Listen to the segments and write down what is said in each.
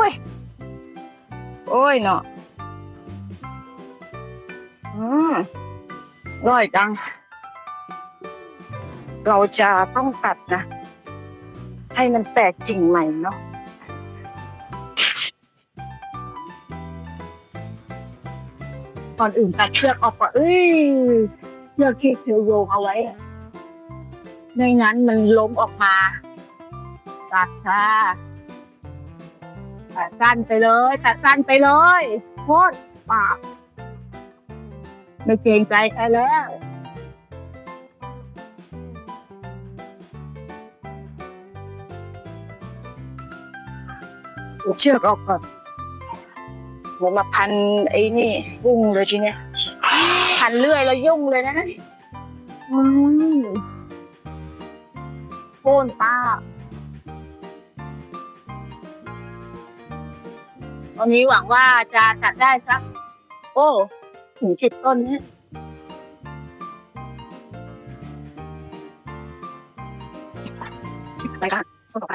อ้ย โอ้ยเนาะอืมร่อยจัง เราจะต้องตัดนะ ให้มันแตกจริงใหม่เนาะก่อนอื่นตัดเชือกออกก่อนเอ้ยเชือกที่เธอโยงเอาไว้อะไม่งั้นมันล้มออกมา ตัดค่ะ ตัดสั้นไปเลย ตัดสั้นไปเลยโคตรปากไม่เกรงใจใครแล้วเชือกออกก่อนเดี๋ยวมาพันไอ้นี่ยุ่งเลยทีเนี้ยพันเลื่อยแล้วยุ่งเลยนะอืมโค่นป้า วันนี้หวังว่าจะตัดได้สักโอ้ถึงสิบต้นเนี่ยไปกันต่อไป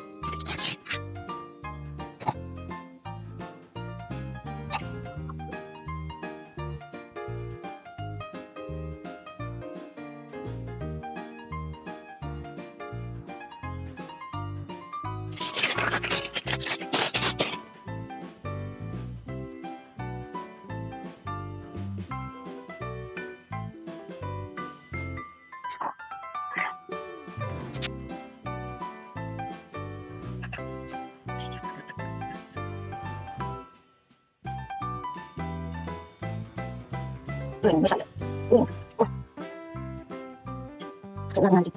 เอื่นไม่ใช่เอื่นโอ๊ยสำนักงานจริง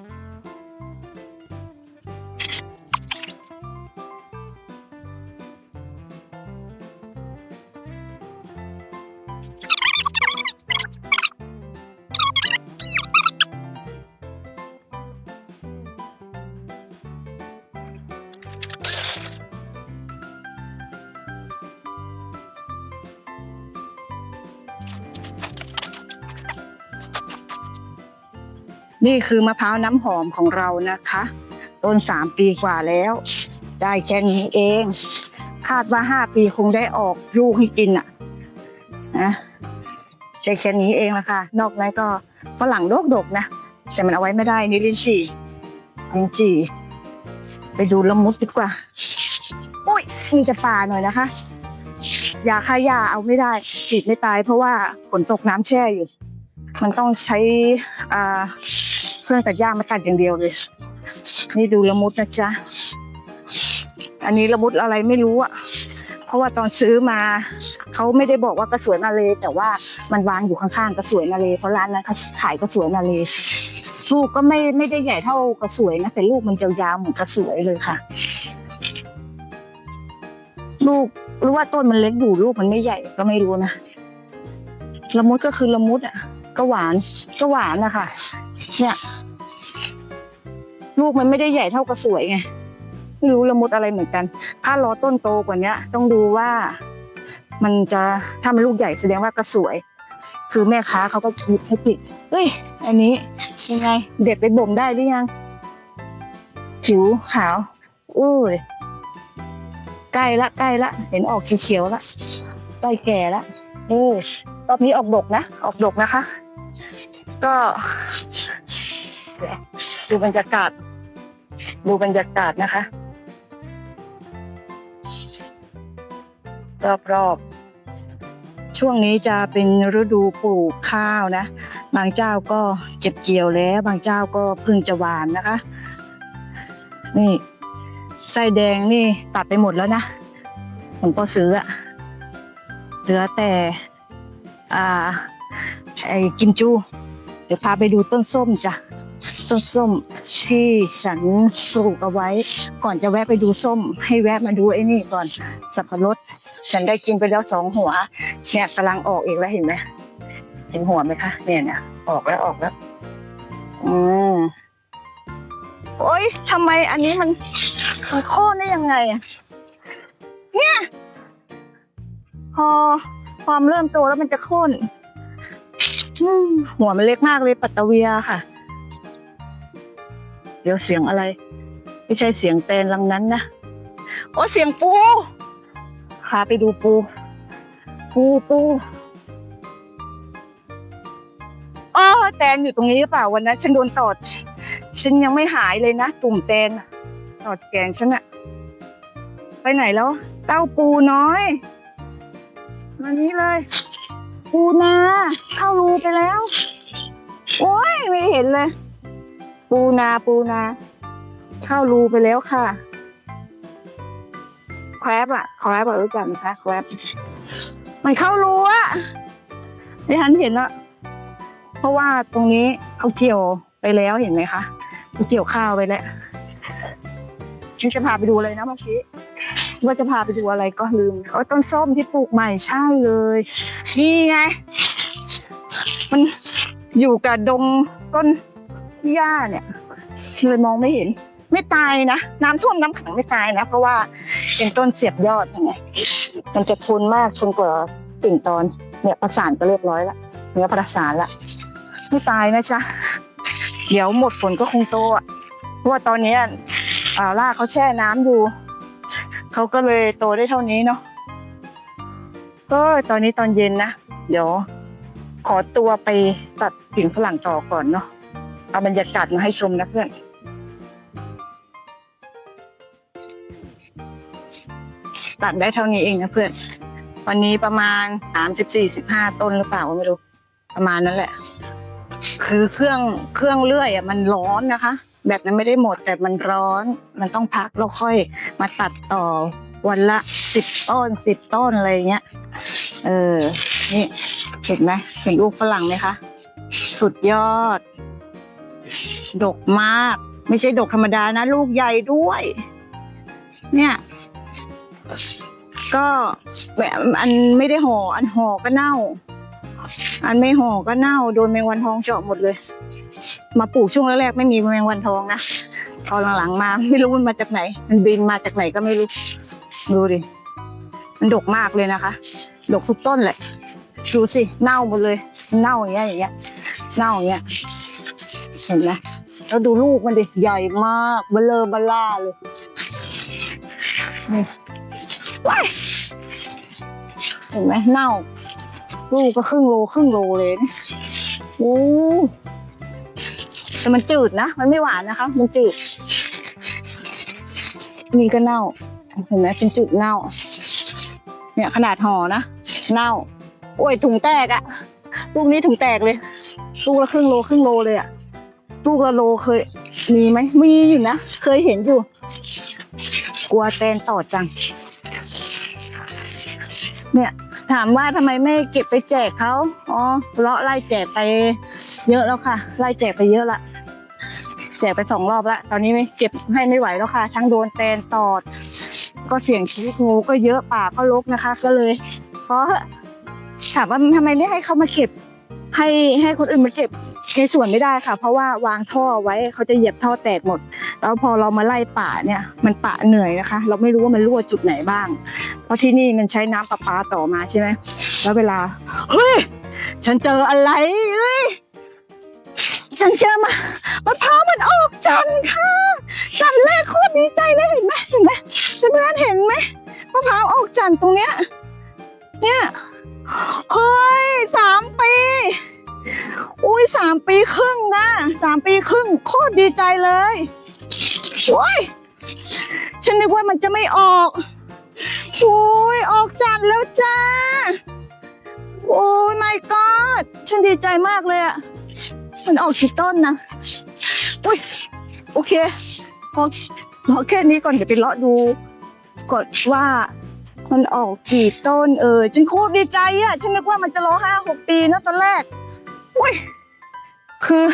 นี่คือมะพร้าวน้ำหอมของเรานะคะ ต้นสามปีกว่าแล้ว ได้แค่นี้เอง คาดว่าห้าปีคงได้ออกลูกให้กินอะนะได้แค่นี้เองละค่ะ นอกนั้นก็ฝรั่งโดกดกนะ แต่มันเอาไว้ไม่ได้นี่ลิ้นจี่ลิ้นจี่ไปดูละมุดดีกว่า อุ้ยมีจะป่าหน่อยนะคะยาฆ่าหญ้าเอาไม่ได้ฉีดไม่ตาย เพราะว่าฝนตกน้ำแช่อยู่ มันต้องใช้อ่า เครื่องตัดหญ้ามาตัดอย่างเดียวเลย นี่ดูละมุดนะจ๊ะ อันนี้ละมุดอะไรไม่รู้อะ เพราะว่าตอนซื้อมาเขาไม่ได้บอกว่ากระสวยนาเลแต่ว่ามันวางอยู่ข้างๆกระสวยนาเลเพราะร้านนั้นเขาขายกระสวยนาเลลูกก็ไม่ไม่ได้ใหญ่เท่ากระสวยนะแต่ลูกมันยาวๆเหมือนกระสวยเลยค่ะ ลูกรือว่าต้นมันเล็กอยู่ลูกมันไม่ใหญ่ก็ไม่รู้นะละมุดก็คือละมุดอะ ก็หวานก็หวานนะคะเนี่ย ลูกมันไม่ได้ใหญ่เท่ากระสวยไงไม่รู้ละมุดอะไรเหมือนกัน ถ้ารอต้นโตกว่าเนี้ยต้องดูว่า มันจะถ้ามันลูกใหญ่แสดงว่ากระสวย คือแม่ค้าเขาก็คิดให้ผิดเฮ้ย อันนี้ยังไง เด็ดไปบ่มได้หรือยัง ผิวขาวอุ้ยใกล้ละใกล้ละ เห็นออกเขียวๆละใกล้แก่ละเออรอบนี้ออกดกนะ ออกดกนะคะ ก็ดูบรรยากาศ ดูบรรยากาศนะคะ รอบๆ ช่วงนี้จะเป็นฤดูปลูกข้าวนะ บางเจ้าก็เก็บเกี่ยวแล้ว บางเจ้าก็เพิ่งจะหวานนะคะ นี่ไส้แดงนี่ตัดไปหมดแล้วนะ ผมก็ซื้ออะเหลือแต่ อ่า ไอ้กิมจู เดี๋ยวพาไปดูต้นส้มจ้ะต้นส้มที่ฉันปลูกเอาไว้ ก่อนจะแวะไปดูส้ม ให้แวะมาดูไอ้นี่ก่อนสับปะรด ฉันได้กินไปแล้วสองหัวเนี่ยกำลังออกอีกแล้วเห็นไหมเห็นหัวไหมคะเนี่ยเนี่ยออกแล้วออกแล้ว อืมโอ๊ยทำไมอันนี้มันมันโค่นได้ยังไงอะเนี่ยพอความเริ่มโตแล้วมันจะโค่น อืมหัวมันเล็กมากเลยปัตตะเวียค่ะ เดี๋ยวเสียงอะไร ไม่ใช่เสียงแตนลังนั้นนะโอ้เสียงปูพาไปดูปู ปูปูอ๋อแตนอยู่ตรงนี้หรือเปล่าวันนั้นฉันโดนตอด ฉันยังไม่หายเลยนะ ตุ่มแตนตอดแกงฉันอะไปไหนแล้ว เต้าปูน้อย มานี้เลย ปูนาเข้ารูไปแล้ว โอ้ยไม่เห็นเลย ปูนาปูนา เข้ารูไปแล้วค่ะแครบอะแครบอะรู้จักไหมคะแครบมันเข้ารูอะดิฉันเห็นละเพราะว่าตรงนี้เอาเกี่ยวไปแล้วเห็นไหมคะเอาเกี่ยวข้าวไปแล้วฉันจะพาไปดูเลยนะเมื่อกี้ ว่าจะพาไปดูอะไรก็ลืมโอ้ต้นส้มที่ปลูกใหม่ใช่เลย นี่ไง มันอยู่กับดงต้นหญ้าเนี่ยเลยมองไม่เห็น ไม่ตายนะ น้ำท่วมน้ำขังไม่ตายนะ เพราะว่าเป็นต้นเสียบยอดไงมันจะทนมากทนกว่าติ่งตอน เนี่ยประสานก็เรียบร้อยละเนื้อประสานละไม่ตายนะจ๊ะเดี๋ยวหมดฝนก็คงโตอะเพราะว่าตอนนี้อ่ารากเขาแช่น้ำอยู่ เขาก็เลยโตได้เท่านี้เนาะก็ตอนนี้ตอนเย็นนะ เดี๋ยว ขอตัวไปตัดกิ่งฝรั่งต่อก่อนเนาะเอาบรรยากาศมาให้ชมนะเพื่อนตัดได้เท่านี้เองนะเพื่อน วันนี้ประมาณสามสิบสี่สิบห้าต้นหรือเปล่าไม่รู้ ประมาณนั้นแหละ คือเครื่องเครื่องเลื่อยอะมันร้อนนะคะ แบบนั้นไม่ได้หมดแต่มันร้อนมันต้องพักแล้วค่อยมาตัดต่อวันละสิบต้นสิบต้นอะไรเงี้ย เออ นี่เห็นไหมเห็นลูกฝรั่งไหมคะ สุดยอด ดกมาก ไม่ใช่ดกธรรมดานะ ลูกใหญ่ด้วย เนี่ย ก็แบบอันไม่ได้ห่ออันห่อก็เน่า อันไม่ห่อก็เน่าโดนแมงวันทองเจาะหมดเลย มาปลูกช่วงแรกๆไม่มีแมงวันทองนะพอหลังๆมาไม่รู้มันมาจากไหน มันบินมาจากไหนก็ไม่รู้ดูดิมันดกมากเลยนะคะ ดกทุกต้นเลยดูสิเน่าหมดเลยเน่าอย่างเงี้ยอย่างเงี้ยเน่าอย่างเงี้ยเห็นไหมแล้วดูลูกมันดิใหญ่มากเบลอเบล่าเลยนี่ว้ายเห็นไหมเน่า ลูกก็ครึ่งโลครึ่งโลเลยนะโอ้แต่มันจืดนะ มันไม่หวานนะคะ มันจืด นี่ก็เน่า เห็นไหมเป็นจุดเน่า เนี่ยขนาดห่อนะ เน่า โอ้ยถุงแตกอะลูกนี้ถุงแตกเลย ลูกละครึ่งโลครึ่งโลเลยอะลูกละโลเคย มีไหมมีอยู่นะ เคยเห็นอยู่ กลัวแตนต่อจัง เนี่ย ถามว่าทำไมไม่เก็บไปแจกเขาอ๋อเลาะไล่แจกไปเยอะแล้วค่ะ ไล่แจกไปเยอะละแจกไปสองรอบละตอนนี้ไม่เก็บให้ไม่ไหวแล้วค่ะ ทั้งโดนแตนตอด ก็เสี่ยงชีวิตงูก็เยอะป่าก็รกนะคะ ก็เลยเพราะถามว่าทำไมไม่ให้เขามาเก็บ ให้ให้คนอื่นมาเก็บ ในส่วนไม่ได้ค่ะ เพราะว่าวางท่อไว้เขาจะเหยียบท่อแตกหมด แล้วพอเรามาไล่ป่าเนี่ย มันป่าเหนื่อยนะคะ เราไม่รู้ว่ามันรั่วจุดไหนบ้าง เพราะที่นี่มันใช้น้ำประปาต่อมาใช่ไหมแล้วเวลาเฮ้ยฉันเจออะไรเฮ้ยฉันเจอมามะพร้าวมันออกจันทร์ค่ะจันทร์แรกโคตรดีใจเลยเห็นไหมเห็นไหมเพื่อนๆเห็นไหมมะพร้าวออกจันทร์ตรงเนี้ยเนี่ยเฮ้ย ยสามปีครึ่งนะสามปีครึ่งโคตรดีใจเลยโอ้ยฉันนึกว่ามันจะไม่ออกโอ้ยออกจันแล้วจ้า โอ้ย my god ฉันดีใจมากเลยอะมันออกกี่ต้นนะอุ้ยโอเคพอพอแค่นี้ก่อนเดี๋ยวไปเลาะดูก่อนว่ามันออกกี่ต้นเออฉันโคตรดีใจอะฉันนึกว่ามันจะรอห้าหกปีนะตอนแรกอุ้ย คือ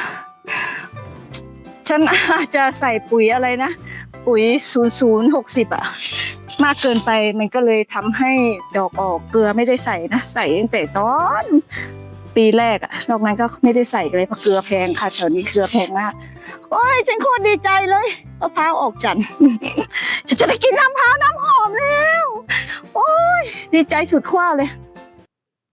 ฉันอาจจะใส่ปุ๋ยอะไรนะ ปุ๋ยศูนย์ศูนย์หกสิบอะมากเกินไปมันก็เลยทำให้ดอกออกเกลือไม่ได้ใส่นะ ใส่ตั้งแต่ตอนปีแรกอะนอกนั้นก็ไม่ได้ใส่เลยเพราะเกลือแพงค่ะแถวนี้เกลือแพงมากโอ้ยฉันโคตรดีใจเลยมะพร้าวออกจันทร์ฉันจะได้กินน้ำพร้าวน้ำหอมแล้ว โอ้ยดีใจสุดขั้วเลย